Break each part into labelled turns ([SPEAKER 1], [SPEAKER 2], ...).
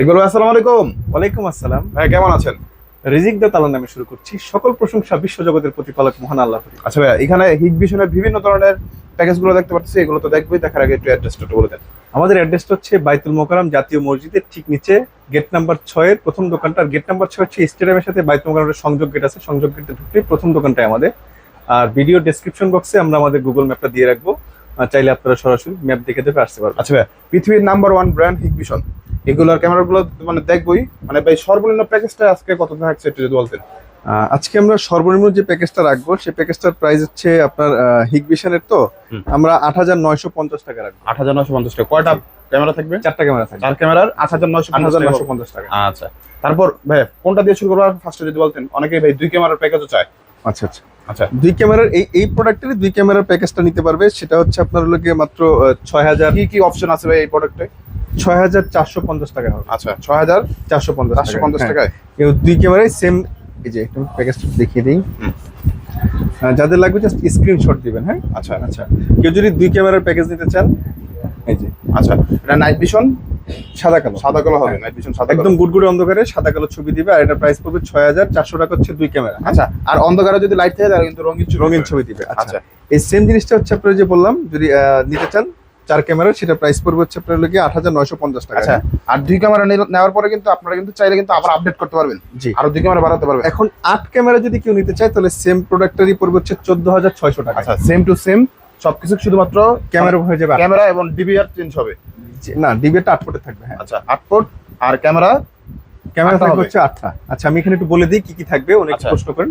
[SPEAKER 1] ইকবাল ভাই আসসালামু আলাইকুম।
[SPEAKER 2] ওয়ালাইকুম আসসালাম।
[SPEAKER 1] ভাই কেমন আছেন?
[SPEAKER 2] রিজিক দা তালার নামে শুরু করছি। সকল প্রশংসা বিশ্বজগতের প্রতিপালক মহান আল্লাহ
[SPEAKER 1] আচ্ছা ভাই এখানে ভিশনের বিভিন্ন ধরনের প্যাকেজগুলো দেখতে পাচ্ছি এগুলো তো দেখবোই দেখার আগে একটু অ্যাড্রেসটা বলে দেন।
[SPEAKER 2] আমাদের অ্যাড্রেসটা হচ্ছে বাইতুল মোকারম জাতীয় মসজিদের ঠিক নিচে গেট নাম্বার ছয়ের প্রথম দোকানটা। গেট নাম্বার ছয় হচ্ছে স্টেডিয়ামের সাথে বাইতুল মোকারমের সংযোগ গেট আছে। সংযোগ গেটে ঢুকলে প্রথম দোকানটাই আমাদের। আর ভিডিও ডেসক্রিপশন বক্সে আমরা আমাদের গুগল ম্যাপটা দিয়ে রাখব। চাইলে আপনারা সরাসরি ম্যাপ দেখে দেখে আসতে পারবেন।
[SPEAKER 1] আচ্ছা ভাই পৃথিবীর number one brand Hikvision. এগুলোর ক্যামেরাগুলো মানে দেখবোই। মানে ভাই সর্বনিম্ন প্যাকেজটা আজকে কত থাকছে একটু যদি বলতেন?
[SPEAKER 2] আজকে আমরা সর্বনিম্ন যে প্যাকেজটা রাখব সেই প্যাকেজটার প্রাইস হচ্ছে আপনার হিগবিশনের তো আমরা আট হাজার নয়শো পঞ্চাশ টাকা রাখব।
[SPEAKER 1] আট হাজার নশো পঞ্চাশ টাকা। কয়টা ক্যামেরা থাকবে?
[SPEAKER 2] চারটা ক্যামেরা থাকবে।
[SPEAKER 1] চার ক্যামেরার আট হাজার নশো
[SPEAKER 2] আট হাজার নয়শো পঞ্চাশ টাকা।
[SPEAKER 1] আচ্ছা। তারপর ভাই কোনটা দিয়ে শুরু করব? ফার্স্টে যদি বলতেন। অনেকেই ভাই দুই ক্যামেরার প্যাকেজও চায়।
[SPEAKER 2] আচ্ছা আচ্ছা।
[SPEAKER 1] আচ্ছা।
[SPEAKER 2] দুই ক্যামেরার এই এই প্রোডাক্টের দুই ক্যামেরার প্যাকেজটা নিতে পারবে। সেটা হচ্ছে আপনার গিয়ে মাত্র ছয় হাজার
[SPEAKER 1] কি কি অপশন আছে ভাই এই প্রোডাক্টে
[SPEAKER 2] ছয় হাজার চারশো পঞ্চাশ টাকা হবে।
[SPEAKER 1] আচ্ছা ছয় হাজার
[SPEAKER 2] চারশো পঞ্চাশ
[SPEAKER 1] চারশো পঞ্চাশ
[SPEAKER 2] হ্যাঁ।
[SPEAKER 1] টাকায়?
[SPEAKER 2] কেউ দুই ক্যামেরায় সেম এই যে একটু প্যাকেজটা দেখিয়ে দিই। যাদের লাগবে জাস্ট স্ক্রিনশট দিবেন হ্যাঁ?
[SPEAKER 1] আচ্ছা।
[SPEAKER 2] আচ্ছা। কেউ যদি দুই ক্যামেরার প্যাকেজ নিতে চান এই যে।
[SPEAKER 1] আচ্ছা এটা নাইট ভিশন
[SPEAKER 2] সাদা কালো।
[SPEAKER 1] সাদা কালো হবে
[SPEAKER 2] হ্যাঁ।
[SPEAKER 1] নাইট ভিশন সাদা
[SPEAKER 2] একদম গুড়গুড়ে অন্ধকারে সাদা কালো ছবি দিবে আর এটা প্রাইস পড়বে ছয় হাজার চারশো টাকা হচ্ছে দুই ক্যামেরা
[SPEAKER 1] আচ্ছা আর অন্ধকারে যদি লাইট থাকে তাহলে কিন্তু রঙিন ছবি
[SPEAKER 2] রঙিন ছবি দিবে
[SPEAKER 1] আচ্ছা।
[SPEAKER 2] আচ্ছা। এই সেম জিনিসটা হচ্ছে আপনার যে বললাম যদি নিতে চান চার ক্যামেরা সেটা প্রাইস পড়বে হচ্ছে আপনার লোকে আট হাজার নয়শো পঞ্চাশ টাকা
[SPEAKER 1] আচ্ছা আর দুই ক্যামেরা নেওয়ার পরে কিন্তু আপনারা কিন্তু চাইলে কিন্তু আবার আপডেট করতে পারবেন।
[SPEAKER 2] জি।
[SPEAKER 1] আরও দুই ক্যামেরা বাড়াতে পারবেন।
[SPEAKER 2] এখন আট ক্যামেরা যদি কেউ নিতে চায় তাহলে সেম প্রোডাক্টেরই পড়বে হচ্ছে চোদ্দ হাজার ছয়শো টাকা।
[SPEAKER 1] আচ্ছা সেম টু সেম সবকিছু শুধুমাত্র
[SPEAKER 2] ক্যামেরা হয়ে যাবে
[SPEAKER 1] ক্যামেরা এবং ডিবিআর চেঞ্জ হবে।
[SPEAKER 2] না ডিবিআরটা আট ফুটে থাকবে হ্যাঁ।
[SPEAKER 1] আচ্ছা আট আর ক্যামেরা
[SPEAKER 2] ক্যামেরা থাকবে হচ্ছে আটটা আচ্ছা আমি এখানে একটু বলে দিই কি কি থাকবে অনেক
[SPEAKER 1] আচ্ছা।
[SPEAKER 2] প্রশ্ন করেন।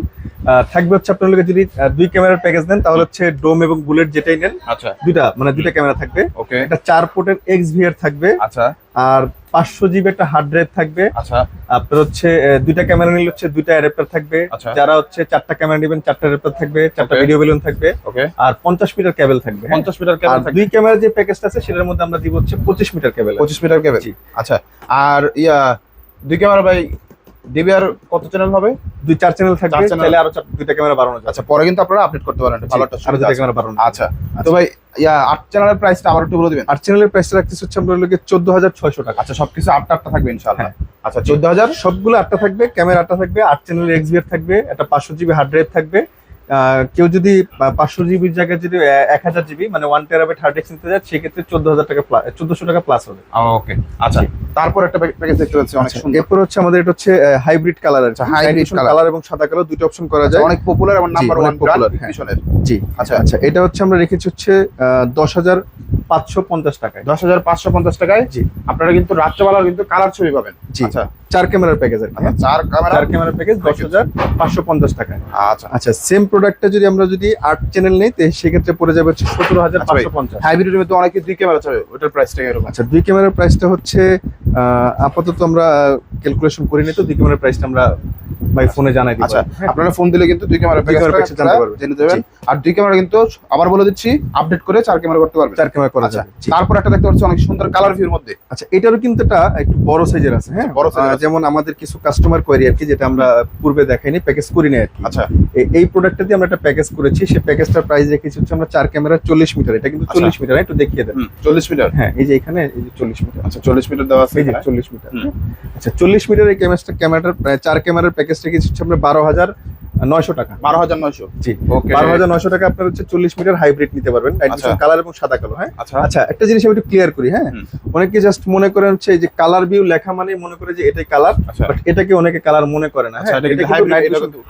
[SPEAKER 2] থাকবে হচ্ছে আপনার লোকে যদি দুই ক্যামেরার প্যাকেজ নেন তাহলে হচ্ছে ডোম এবং বুলেট যেটাই নেন
[SPEAKER 1] আচ্ছা।
[SPEAKER 2] দুইটা মানে দুইটা ক্যামেরা থাকবে।
[SPEAKER 1] ওকে।
[SPEAKER 2] একটা চার ফুটের এক্স ভিআর থাকবে।
[SPEAKER 1] আচ্ছা।
[SPEAKER 2] আর পাঁচশো জিবি একটা হার্ড ড্রাইভ থাকবে।
[SPEAKER 1] আচ্ছা।
[SPEAKER 2] আপনার হচ্ছে দুইটা ক্যামেরা নিলে হচ্ছে দুইটা অ্যাডাপ্টার থাকবে।
[SPEAKER 1] আচ্ছা।
[SPEAKER 2] যারা হচ্ছে চারটা ক্যামেরা নেবেন চারটা অ্যাডাপ্টার থাকবে চারটা. ভিডিও বেলুন থাকবে।
[SPEAKER 1] ওকে।
[SPEAKER 2] আর পঞ্চাশ মিটার কেবল থাকবে হ্যাঁ?
[SPEAKER 1] পঞ্চাশ মিটার
[SPEAKER 2] আর দুই ক্যামেরা যে প্যাকেজটা আছে সেটার মধ্যে আমরা দিব হচ্ছে পঁচিশ মিটার কেবল
[SPEAKER 1] পঁচিশ মিটার ক্যাবেল আচ্ছা। আর ইয়া দুই ক্যামেরা ভাই ডিবিআর কত চ্যানেল হবে?
[SPEAKER 2] দুই চার চ্যানেল থাকবে। চাইলে আরও দুইটা ক্যামেরা বাড়ানো
[SPEAKER 1] আচ্ছা পরে কিন্তু আপনারা আপডেট করতে পারেন ভালো একটা আরও
[SPEAKER 2] দুইটা ক্যামেরা বাড়ানো
[SPEAKER 1] আচ্ছা তো ভাই ইয়া আট চ্যানেলের প্রাইসটা আবার একটু বলে দিবেন।
[SPEAKER 2] আট চ্যানেলের প্রাইসটা রাখতেছে হচ্ছে আমরা লোকে চোদ্দ হাজার ছয়শো টাকা।
[SPEAKER 1] আচ্ছা সবকিছু আটটা আটটা থাকবে ইনশাআল্লাহ।
[SPEAKER 2] হ্যাঁ।
[SPEAKER 1] আচ্ছা চোদ্দ হাজার?
[SPEAKER 2] সবগুলো আটটা থাকবে ক্যামেরা আটটা থাকবে আট চ্যানেলের এক্সবিআর থাকবে একটা পাঁচশো জিবি হার্ড ড্রাইভ থাকবে কেউ যদি পাঁচশো জিবির জায়গায় যদি এক হাজার জিবি মানে ওয়ান টেরাবাইট হার্ড ডিস্ক নিতে যায় সেক্ষেত্রে চোদ্দ হাজার টাকা প্লাস চোদ্দশো টাকা প্লাস হবে।
[SPEAKER 1] ওকে আচ্ছা তারপর একটা প্যাকেজ দেখতে পাচ্ছি অনেক
[SPEAKER 2] আচ্ছা,
[SPEAKER 1] সুন্দর।
[SPEAKER 2] এরপর হচ্ছে আমাদের এটা হচ্ছে হাইব্রিড কালার আছে।
[SPEAKER 1] হাইব্রিড
[SPEAKER 2] কালার এবং সাদা কালার দুটো অপশন করা
[SPEAKER 1] আচ্ছা,
[SPEAKER 2] যায়।
[SPEAKER 1] অনেক পপুলার এবং নাম্বার ওয়ান পপুলার
[SPEAKER 2] হ্যাঁ।
[SPEAKER 1] পিছনের
[SPEAKER 2] জি
[SPEAKER 1] আচ্ছা
[SPEAKER 2] আচ্ছা আচ্ছা এটা হচ্ছে আমরা রেখেছি হচ্ছে দশ হাজার পাঁচশো পঞ্চাশ টাকায়।
[SPEAKER 1] দশ হাজার পাঁচশো পঞ্চাশ টাকায়?
[SPEAKER 2] জি।
[SPEAKER 1] আপনারা কিন্তু কিন্তু কালার ছবি পাবেন।
[SPEAKER 2] জি।
[SPEAKER 1] আচ্ছা
[SPEAKER 2] চার ক্যামেরার প্যাকেজ আর কি,
[SPEAKER 1] আচ্ছা? চার ক্যামেরা
[SPEAKER 2] চার ক্যামেরার প্যাকেজ দশ হাজার পাঁচশো পঞ্চাশ টাকায়।
[SPEAKER 1] আচ্ছা।
[SPEAKER 2] আচ্ছা সেম প্রোডাক্টটা যদি আমরা যদি আট চ্যানেল নেই সেক্ষেত্রে পড়ে যাবে হচ্ছে সতেরো হাজার
[SPEAKER 1] আচ্ছা
[SPEAKER 2] পাঁচশো পঞ্চাশ।
[SPEAKER 1] হাইব্রিডের মধ্যে অনেকে দুই ক্যামেরা চাবে ওটার প্রাইসটা এরকম।
[SPEAKER 2] আচ্ছা দুই ক্যামেরার প্রাইসটা হচ্ছে আপাতত আমরা ক্যালকুলেশন করিনি তো দুই ক্যামেরার প্রাইসটা আমরা বাই ফোনে জানাই দিব।
[SPEAKER 1] আচ্ছা। আপনারা ফোন দিলে কিন্তু দুই ক্যামেরা
[SPEAKER 2] package জানতে পারবেন।
[SPEAKER 1] জেনে দেবেন। আর দুই ক্যামেরা কিন্তু আবার বলে দিচ্ছি আপডেট করে চার ক্যামেরা করতে পারবেন।
[SPEAKER 2] চার ক্যামেরা করা
[SPEAKER 1] আচ্ছা
[SPEAKER 2] যাবে।
[SPEAKER 1] তারপর একটা দেখতে পাচ্ছি অনেক সুন্দর কালার ভিউর মধ্যে।
[SPEAKER 2] আচ্ছা এটারও কিন্তু একটা একটু বড় সাইজের আছে হ্যাঁ?
[SPEAKER 1] বড় আছে।
[SPEAKER 2] যেমন আমাদের কিছু কাস্টমার কোয়ারি আর কি যেটা আমরা পূর্বে দেখাইনি প্যাকেজ করি কি।
[SPEAKER 1] আচ্ছা।
[SPEAKER 2] এই- প্রোডাক্টটা দিয়ে আমরা একটা প্যাকেজ করেছি সেই প্যাকেজটার প্রাইস রেখেছি হচ্ছে আমরা চার ক্যামেরা চল্লিশ মিটার এটা কিন্তু
[SPEAKER 1] আচ্ছা।
[SPEAKER 2] চল্লিশ মিটার একটু দেখিয়ে দেন।
[SPEAKER 1] চল্লিশ মিটার
[SPEAKER 2] হ্যাঁ এই যে এখানে এই যে চল্লিশ মিটার
[SPEAKER 1] আচ্ছা চল্লিশ মিটার দেওয়া আছে
[SPEAKER 2] এই যে চল্লিশ মিটার আচ্ছা চল্লিশ মিটার এই ক্যামেরাটা ক্যামেরাটার চার ক্যামেরার প্যাকেজ রেখেছি হচ্ছে আমরা বারো হাজার নয়শো টাকা?
[SPEAKER 1] বারো হাজার নয়শো।
[SPEAKER 2] জি।
[SPEAKER 1] ওকে
[SPEAKER 2] বারো হাজার নয়শো টাকা আপনার হচ্ছে চল্লিশ মিটার হাইব্রিড নিতে পারবেন।
[SPEAKER 1] আচ্ছা।
[SPEAKER 2] কালার এবং সাদা কালো হ্যাঁ?
[SPEAKER 1] আচ্ছা।
[SPEAKER 2] আচ্ছা একটা জিনিস আমি একটু ক্লিয়ার করি হ্যাঁ? অনেকে জাস্ট মনে করেন হচ্ছে যে কালার ভিউ লেখা মানে মনে করে যে এটাই কালার
[SPEAKER 1] আচ্ছা।
[SPEAKER 2] বাট এটাকে অনেকে কালার মনে করে না
[SPEAKER 1] আচ্ছা,
[SPEAKER 2] হ্যাঁ?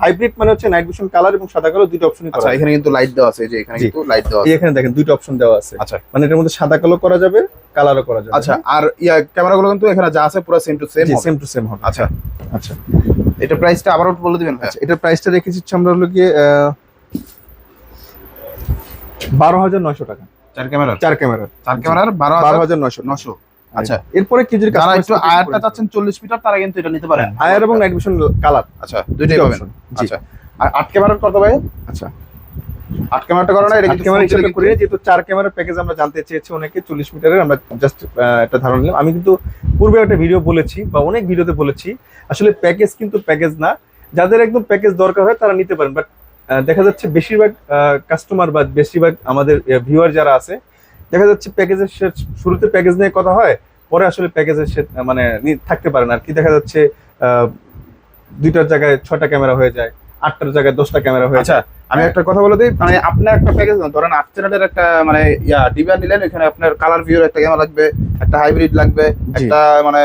[SPEAKER 2] হাইব্রিড মানে হচ্ছে নাইট ভিশন কালার এবং সাদা কালো দুটো অপশন
[SPEAKER 1] আচ্ছা এখানে কিন্তু লাইট দেওয়া আছে যে এখানে কিন্তু লাইট দেওয়া আছে।
[SPEAKER 2] এখানে দেখেন দুটো অপশন দেওয়া আছে।
[SPEAKER 1] আচ্ছা।
[SPEAKER 2] মানে এটার মধ্যে সাদা কালো করা যাবে কালারও করা যাবে
[SPEAKER 1] আচ্ছা আর ইয়া ক্যামেরাগুলো কিন্তু এখানে যা আছে পুরো same to same
[SPEAKER 2] same to same হবে।
[SPEAKER 1] আচ্ছা।
[SPEAKER 2] আচ্ছা।
[SPEAKER 1] এটা প্রাইসটা আবারও বলে দিবেন?
[SPEAKER 2] আচ্ছা এটা প্রাইসটা রেখেছি আমরা হলো গিয়ে বারো হাজার নয়শো টাকা।
[SPEAKER 1] চার ক্যামেরা
[SPEAKER 2] চার ক্যামেরা
[SPEAKER 1] চার ক্যামেরার বারো
[SPEAKER 2] বারো
[SPEAKER 1] হাজার
[SPEAKER 2] নয়শো
[SPEAKER 1] নশো আচ্ছা।
[SPEAKER 2] এরপরে কি যদি
[SPEAKER 1] যারা একটু আয়ারটা চাচ্ছেন চল্লিশ মিটার তারা কিন্তু এটা নিতে পারেন
[SPEAKER 2] আয়ার এবং নাইট ভিশন কালার
[SPEAKER 1] আচ্ছা দুইটাই পাবেন। আচ্ছা। আর আট ক্যামেরার কত ভাই?
[SPEAKER 2] আচ্ছা।
[SPEAKER 1] আট ক্যামেরাটা করো না এটা
[SPEAKER 2] ক্যামেরা
[SPEAKER 1] phone দিলে
[SPEAKER 2] হিসাবে
[SPEAKER 1] কিন্তু-
[SPEAKER 2] করি যেহেতু চার ক্যামেরার প্যাকেজ আমরা জানতে চেয়েছি অনেকে চল্লিশ মিটারের আমরা জাস্ট একটা ধারণা নিলাম। আমি কিন্তু পূর্বে একটা ভিডিও বলেছি বা অনেক ভিডিওতে বলেছি আসলে প্যাকেজ কিন্তু প্যাকেজ না। যাদের একদম প্যাকেজ দরকার হয় তারা নিতে পারেন। বাট দেখা যাচ্ছে বেশিরভাগ কাস্টমার বা বেশিরভাগ আমাদের ভিউয়ার যারা আছে দেখা যাচ্ছে প্যাকেজের শুরুতে প্যাকেজ নিয়ে কথা হয় পরে আসলে প্যাকেজের মানে থাকতে পারে না। আর কি দেখা যাচ্ছে আহ, দুইটার জায়গায় ছটা ক্যামেরা হয়ে যায়। আটটার জায়গায় দশটা ক্যামেরা হয়ে
[SPEAKER 1] আচ্ছা আমি একটা কথা বলে দিই মানে আপনার একটা প্যাকেজ ধরেন আট চ্যানেলের একটা মানে ইয়া ডিবিআর নিলেন এখানে আপনার কালার ভিউর একটা ক্যামেরা লাগবে একটা হাইব্রিড লাগবে একটা মানে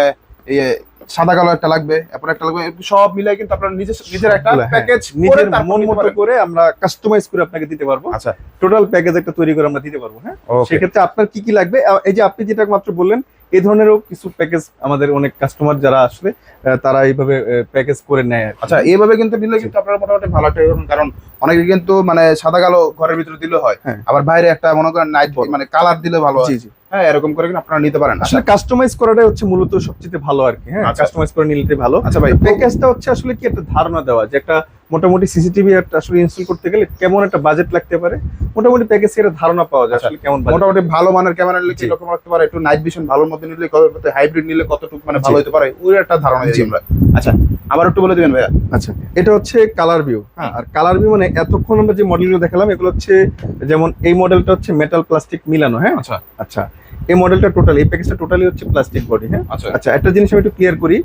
[SPEAKER 1] ইয়ে সাদা কালো একটা লাগবে এরপর একটা লাগবে সব মিলাই কিন্তু আপনার নিজের নিজের একটা প্যাকেজ
[SPEAKER 2] নিজের মন মতো করে আমরা কাস্টমাইজ করে আপনাকে দিতে পারব।
[SPEAKER 1] আচ্ছা।
[SPEAKER 2] টোটাল প্যাকেজ একটা তৈরি করে আমরা দিতে পারব হ্যাঁ? সেক্ষেত্রে আপনার কি কি লাগবে? এই যে আপনি যেটা মাত্র বললেন এই ধরনেরও কিছু প্যাকেজ আমাদের অনেক কাস্টমার যারা আহ, তারা এইভাবে প্যাকেজ করে নেয়
[SPEAKER 1] আচ্ছা এইভাবে কিন্তু নিলে কিন্তু আপনার মোটামুটি ভালো একটা কারণ অনেকে কিন্তু মানে সাদা কালো ঘরের ভিতরে দিলে হয়
[SPEAKER 2] হ্যাঁ।
[SPEAKER 1] আবার বাইরে একটা মনে করেন নাইট
[SPEAKER 2] বলো।
[SPEAKER 1] মানে কালার দিলে ভালো হয়
[SPEAKER 2] জি জি
[SPEAKER 1] হ্যাঁ এরকম করে আপনারা নিতে পারেন
[SPEAKER 2] আসলে কাস্টমাইজ করাটাই হচ্ছে মূলত সবচেয়ে ভালো আর কি হ্যাঁ
[SPEAKER 1] আচ্ছা।
[SPEAKER 2] কাস্টমাইজ করে নিলে ভালো
[SPEAKER 1] আচ্ছা ভাই
[SPEAKER 2] প্যাকেজটা হচ্ছে আসলে কি একটা ধারণা দেওয়া যে একটা মোটামুটি সিসিটিভি আসলে ইনস্টল করতে গেলে কেমন একটা বাজেট লাগতে পারে? মোটামুটি প্যাকেজ একটা ধারণা পাওয়া যায়
[SPEAKER 1] আচ্ছা,
[SPEAKER 2] আসলে কেমন।
[SPEAKER 1] মোটামুটি ভালো মানের ক্যামেরা নিলে কি রকম রাখতে পারে? একটু নাইট ভিশন ভালোর মধ্যে নিলে কত হাইব্রিড নিলে কতটুকু মানে ভালো হতে পারে? ওই একটা ধারণা দিই আমরা। আচ্ছা আবার একটু বলে দিবেন ভাইয়া।
[SPEAKER 2] আচ্ছা এটা হচ্ছে কালার ভিউ
[SPEAKER 1] হ্যাঁ।
[SPEAKER 2] আর কালার ভিউ মানে এতক্ষণ আমরা যে মডেলগুলো দেখালাম এগুলো হচ্ছে যেমন এই মডেলটা হচ্ছে মেটাল প্লাস্টিক মিলানো হ্যাঁ?
[SPEAKER 1] আচ্ছা।
[SPEAKER 2] আচ্ছা এই মডেলটা টোটালি এই প্যাকেজটা টোটালি হচ্ছে প্লাস্টিক বডি হ্যাঁ?
[SPEAKER 1] আচ্ছা।
[SPEAKER 2] আচ্ছা একটা জিনিস আমি একটু ক্লিয়ার করি।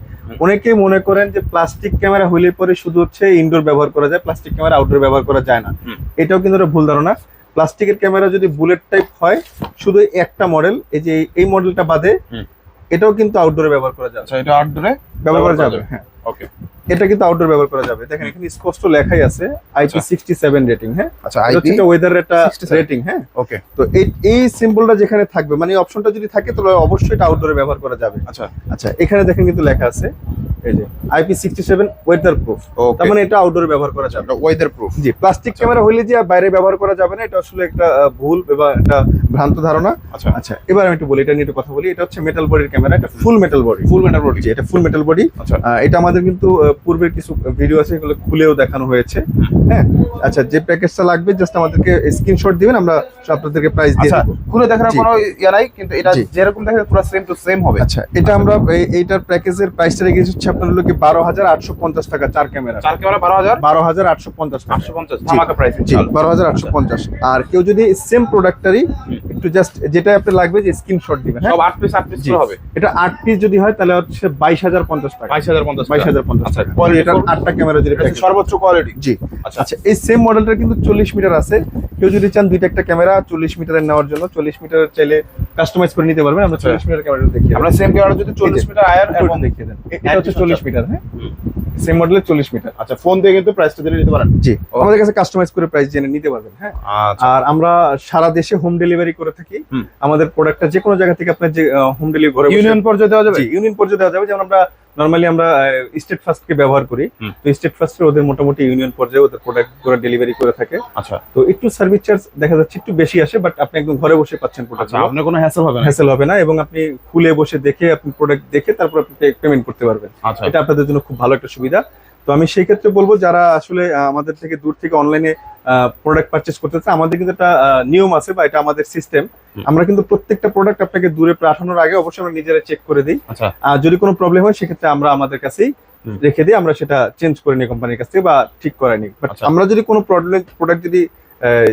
[SPEAKER 2] অনেকে মনে করেন যে প্লাস্টিক ক্যামেরা হইলে পরে শুধু হচ্ছে ইনডোর ব্যবহার করা যায় প্লাস্টিক ক্যামেরা আউটডোর ব্যবহার করা যায় না। এটাও কিন্তু একটা ভুল ধারণা। প্লাস্টিকের ক্যামেরা যদি বুলেট টাইপ হয় শুধু একটা মডেল এই যে এই মডেলটা বাদে এটাও কিন্তু আউটডোরে ব্যবহার করা যাবে।
[SPEAKER 1] আচ্ছা এটা আউটডোরে
[SPEAKER 2] ব্যবহার করা যাবে হ্যাঁ।
[SPEAKER 1] ওকে
[SPEAKER 2] এটা কিন্তু আউটডোর ব্যবহার করা যাবে। দেখেন এখানে স্পষ্ট লেখাই আছে আইপি
[SPEAKER 1] আচ্ছা।
[SPEAKER 2] সিক্সটি সেভেন রেটিং হ্যাঁ?
[SPEAKER 1] আচ্ছা আইপি
[SPEAKER 2] এটা ওয়েদার একটা রেটিং হ্যাঁ?
[SPEAKER 1] ওকে
[SPEAKER 2] তো এই এই সিম্বলটা যেখানে থাকবে মানে অপশনটা যদি থাকে তাহলে অবশ্যই এটা আউটডোরে ব্যবহার করা যাবে।
[SPEAKER 1] আচ্ছা।
[SPEAKER 2] আচ্ছা এখানে দেখেন কিন্তু লেখা আছে এই যে IP sixty seven weather proof
[SPEAKER 1] okay
[SPEAKER 2] তার মানে এটা আউটডোরে ব্যবহার করা যাবে।
[SPEAKER 1] ওয়েদার প্রুফ
[SPEAKER 2] জি প্লাস্টিক ক্যামেরা হইলে যে বাইরে ব্যবহার করা যাবে না এটা আসলে একটা ভুল বা একটা ভ্রান্ত ধারণা।
[SPEAKER 1] আচ্ছা।
[SPEAKER 2] আচ্ছা এবার আমি একটু বলি এটা নিয়ে একটু কথা বলি। এটা হচ্ছে মেটাল বডির ক্যামেরা এটা full metal body
[SPEAKER 1] full metal body
[SPEAKER 2] এটা ফুল মেটাল বডি
[SPEAKER 1] আচ্ছা।
[SPEAKER 2] এটা আমাদের কিন্তু পূর্বের কিছু ভিডিও আছে এগুলো খুলেও দেখানো হয়েছে। হ্যাঁ? আচ্ছা যে প্যাকেজটা লাগবে জাস্ট আমাদেরকে স্ক্রিনশট দিবেন আমরা আপনাদেরকে প্রাইস দিয়ে
[SPEAKER 1] আচ্ছা খুলে দেখার কোনো ইয়া নাই কিন্তু এটা যেরকম দেখে পুরো সেম টু সেম হবে।
[SPEAKER 2] আচ্ছা এটা আমরা এই- এইটার প্যাকেজের প্রাইসটা রেখেছি হচ্ছে আপনার হলো কি বারো হাজার আটশো পঞ্চাশ টাকা চার ক্যামেরা।
[SPEAKER 1] চার ক্যামেরা বারো হাজার?
[SPEAKER 2] বারো হাজার আটশো পঞ্চাশ
[SPEAKER 1] আটশো পঞ্চাশ প্রাইস
[SPEAKER 2] বারো হাজার আটশো পঞ্চাশ। আর কেউ যদি সেম প্রোডাক্টটারই একটু জাস্ট যেটা আপনার লাগবে যে স্ক্রিনশট দিবেন হ্যাঁ?
[SPEAKER 1] সব আট পিস আট পিস হবে?
[SPEAKER 2] এটা আট পিস যদি হয় তাহলে হচ্ছে বাইশ হাজার পঞ্চাশ টাকা।
[SPEAKER 1] বাইশ হাজার পঞ্চাশ
[SPEAKER 2] বাইশ হাজার পঞ্চাশ
[SPEAKER 1] আচ্ছা
[SPEAKER 2] টাকা। এটা আটটা ক্যামেরা যদি
[SPEAKER 1] সর্বোচ্চ কোয়ালিটি
[SPEAKER 2] জি।
[SPEAKER 1] আচ্ছা।
[SPEAKER 2] আচ্ছা এই সেম মডেলটা কিন্তু চল্লিশ মিটার আছে। কেউ যদি চান দুইটা একটা ক্যামেরা চল্লিশ মিটারের নেওয়ার জন্য চল্লিশ মিটার চাইলে কাস্টমাইজ করে নিতে পারবেন আমরা
[SPEAKER 1] আচ্ছা।
[SPEAKER 2] চল্লিশ মিটার ক্যামেরা দেখি
[SPEAKER 1] আমরা সেম ক্যামেরা যদি চল্লিশ মিটার আয়ার এবং
[SPEAKER 2] দেখিয়ে দেন। এটা হচ্ছে 40 মিটার হ্যাঁ? সেম মডেলের চল্লিশ মিটার
[SPEAKER 1] আচ্ছা ফোন থেকে কিন্তু প্রাইসটা জেনে নিতে পারেন।
[SPEAKER 2] জি আমাদের কাছে কাস্টমাইজ করে প্রাইস জেনে নিতে পারবেন হ্যাঁ?
[SPEAKER 1] আচ্ছা।
[SPEAKER 2] আর আমরা সারা দেশে হোম ডেলিভারি করে থাকি। আমাদের প্রোডাক্টটা যে কোনো জায়গা থেকে আপনি যে হোম ডেলিভারি ঘরে
[SPEAKER 1] ইউনিয়ন পর্যায়ে দেওয়া যাবে?
[SPEAKER 2] জি ইউনিয়ন পর্যন্ত দেওয়া যাবে। যেমন আমরা নর্মালি আমরা স্টেট ফার্স্টকে ব্যবহার করি। তো স্টেট ফার্স্টে ওদের মোটামুটি ইউনিয়ন পর্যায়ে ওদের প্রোডাক্ট করে ডেলিভারি করে থাকে।
[SPEAKER 1] আচ্ছা।
[SPEAKER 2] তো একটু সার্ভিস চার্জ দেখা যাচ্ছে একটু বেশি আসে বাট আপনি একদম ঘরে বসে পাচ্ছেন প্রোডাক্ট
[SPEAKER 1] আচ্ছা আপনার কোনো হ্যাসেল হবে না?
[SPEAKER 2] হ্যাসেল হবে না এবং আপনি খুলে বসে দেখে আপনি প্রোডাক্ট দেখে তারপর আপনি পেমেন্ট করতে পারবেন।
[SPEAKER 1] আচ্ছা।
[SPEAKER 2] এটা আপনাদের জন্য খুব ভালো একটা সুবিধা। তো আমি সেই ক্ষেত্রে বলব যারা আসলে আমাদের থেকে দূর থেকে অনলাইনে প্রোডাক্ট পারচেস করতে চান আমাদের কিন্তু একটা নিয়ম আছে বা এটা আমাদের সিস্টেম আমরা কিন্তু প্রত্যেকটা প্রোডাক্ট আপনাকে দূরে পাঠানোর আগে অবশ্যই আমরা নিজেরা চেক করে দিই।
[SPEAKER 1] আচ্ছা।
[SPEAKER 2] আর যদি কোনো প্রবলেম হয় সেক্ষেত্রে আমরা আমাদের কাছেই রেখে দিই আমরা সেটা চেঞ্জ করে নিই কোম্পানির কাছ থেকে বা ঠিক করে নিই। বাট
[SPEAKER 1] আচ্ছা।
[SPEAKER 2] আমরা যদি কোনো প্রবলেম প্রোডাক্ট যদি আহ,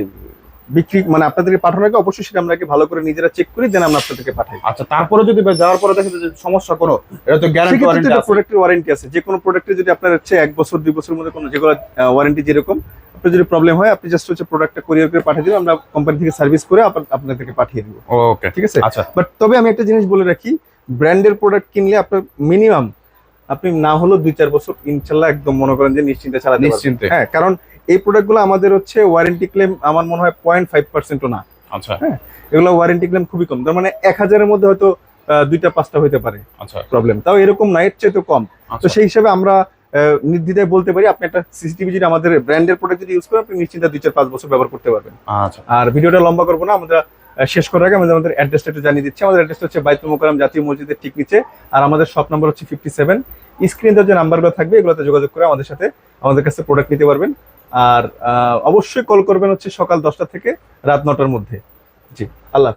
[SPEAKER 2] বিক্রি মানে আপনাদেরকে পাঠানোর আগে অবশ্যই সেটা আমরা ভালো করে নিজেরা চেক করি দেন আমরা আপনাদেরকে পাঠাই।
[SPEAKER 1] আচ্ছা তারপরে যদি যাওয়ার পরে দেখে যে সমস্যা কোনো এটা তো গ্যারান্টি ওয়ারেন্টি আছে।
[SPEAKER 2] প্রোডাক্টের ওয়ারেন্টি আছে। যে কোনো প্রোডাক্টে যদি আপনার হচ্ছে এক বছর দুই বছরের মধ্যে কোনো যেগুলো ওয়ারেন্টি যেরকম আপনার যদি প্রবলেম হয় আপনি জাস্ট হচ্ছে প্রোডাক্টটা কুরিয়ার করে পাঠিয়ে দিন আমরা কোম্পানি থেকে সার্ভিস করে আপনাদেরকে পাঠিয়ে দিব।
[SPEAKER 1] ওকে
[SPEAKER 2] ঠিক আছে?
[SPEAKER 1] আচ্ছা।
[SPEAKER 2] বাট তবে আমি একটা জিনিস বলে রাখি ব্র্যান্ডের প্রোডাক্ট কিনলে আপনার মিনিমাম আপনি না হলেও দুই চার বছর ইনশাল্লাহ একদম মনে করেন যে নিশ্চিন্তে চালাতে পারবেন।
[SPEAKER 1] নিশ্চিন্তে।
[SPEAKER 2] হ্যাঁ কারণ এই প্রোডাক্টগুলো আমাদের হচ্ছে ওয়ারেন্টি ক্লেম আমার মনে হয় পয়েন্ট ফাইভ পার্সেন্টও না।
[SPEAKER 1] আচ্ছা।
[SPEAKER 2] এগুলো ওয়ারেন্টি ক্লেম খুবই কম। তার মানে এক হাজারের মধ্যে হয়তো দুইটা পাঁচটা হতে পারে
[SPEAKER 1] আচ্ছা।
[SPEAKER 2] প্রবলেম তাও এরকম না এর চেয়ে তো কম তো
[SPEAKER 1] আচ্ছা
[SPEAKER 2] সেই হিসাবে আমরা নির্দ্বিধায় বলতে পারি আপনি একটা সিসিটিভি যদি আমাদের ব্র্যান্ডের প্রোডাক্ট যদি ইউজ করেন আপনি নিশ্চিন্তে দুই চার পাঁচ বছর ব্যবহার করতে পারবেন।
[SPEAKER 1] আচ্ছা।
[SPEAKER 2] আর ভিডিওটা লম্বা করব না আমরা শেষ করার আগে আমাদের আমাদের অ্যাড্রেসটা একটু জানিয়ে দিচ্ছি। আমাদের অ্যাড্রেসটা হচ্ছে বাইতুল মোকারম জাতীয় মসজিদের ঠিক নিচে। আর আমাদের শপ নাম্বার হচ্ছে ফিফটি সেভেন স্ক্রিনে যে নাম্বারগুলো থাকবে এগুলোতে যোগাযোগ করে আমাদের সাথে আমাদের কাছে প্রোডাক্ট নিতে পারবেন। আর অবশ্যই কল করবেন হচ্ছে সকাল দশটা থেকে রাত নটার মধ্যে জি আল্লাহ।